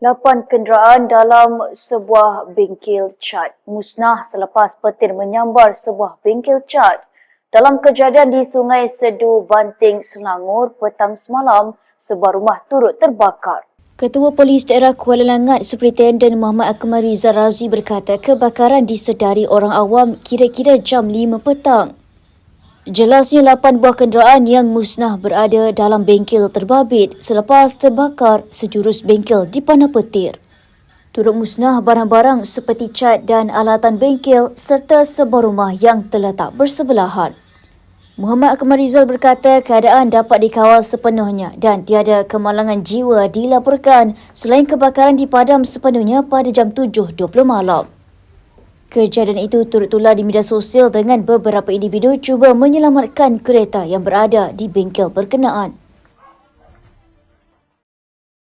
Lapan kenderaan dalam sebuah bengkel cat musnah selepas petir menyambar sebuah bengkel cat. Dalam kejadian di Sungai Sedu, Banting, Selangor petang semalam, sebuah rumah turut terbakar. Ketua Polis Daerah Kuala Langat Superintenden Muhammad Akmal Rizal Razi berkata kebakaran disedari orang awam kira-kira jam 5 petang. Jelasnya 8 buah kenderaan yang musnah berada dalam bengkel terbabit selepas terbakar sejurus bengkel di panah petir. Turut musnah barang-barang seperti cat dan alatan bengkel serta sebuah rumah yang terletak bersebelahan. Muhammad Akmal Rizal berkata keadaan dapat dikawal sepenuhnya dan tiada kemalangan jiwa dilaporkan selain kebakaran dipadam sepenuhnya pada jam 7.20 malam. Kejadian itu turut tular di media sosial dengan beberapa individu cuba menyelamatkan kereta yang berada di bengkel berkenaan.